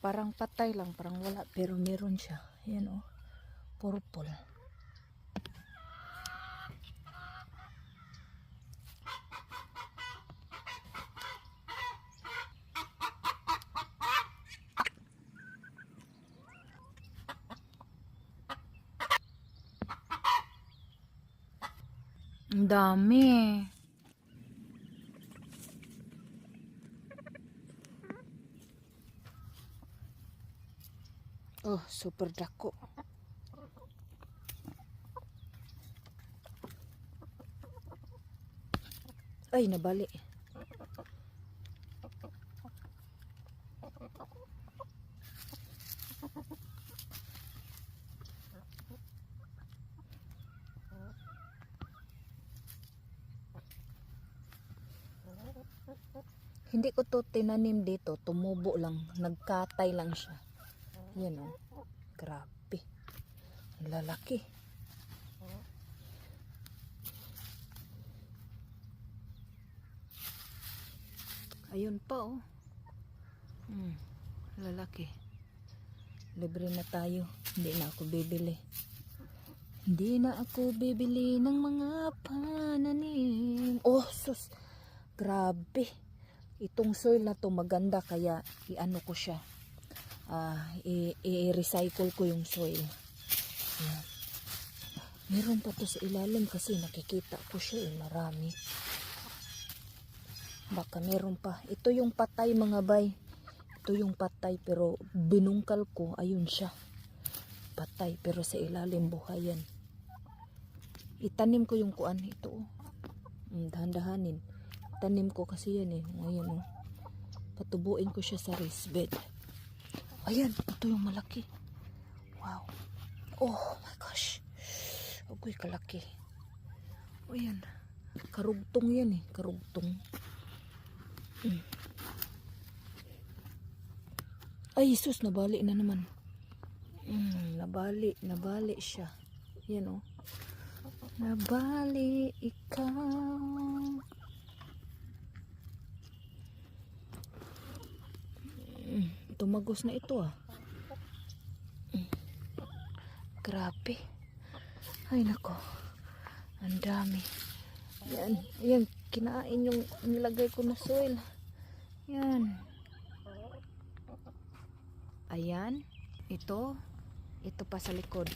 parang patay lang, parang wala. Pero meron siya. Yan oh. Purple. Ang dami. Oh, super dako. Ay, nabali. Hindi ko to tinanim dito, tumubo lang, nagkatay lang siya. Yan oh. Grabe. Ang lalaki. Ayun pa oh. Hmm. Lalaki. Libre na tayo. Hindi na ako bibili. Hindi na ako bibili ng mga pananim. Oh, sus. Grabe. Itong soil na to maganda kaya iano ko siya i- i-recycle ko yung soil. Meron pa to sa ilalim kasi nakikita ko siya eh, marami. Baka meron pa. Ito yung patay mga bay. Ito yung patay pero binungkal ko, ayun siya. Patay pero sa ilalim buhay yan. Itanim ko yung kuan ito. Mm, dahan-dahanin. Tanim ko kasi yan eh. Ngayon oh. Patubuin ko siya sa raised bed. Ayan, ito yung malaki. Wow. Oh my gosh. Agoy kalaki. O yan. Karugtong yan eh. Karugtong. Mm. Ay, sus, nabali na naman. Mm, nabali, nabali siya. Yan oh. Nabali ikaw. Mm, tumagos na ito ah. Grabe. Ay nako. Ang dami. Yan. Yan. Kinain yung nilagay ko na soil. Yan. Ayan. Ito. Ito pa sa likod.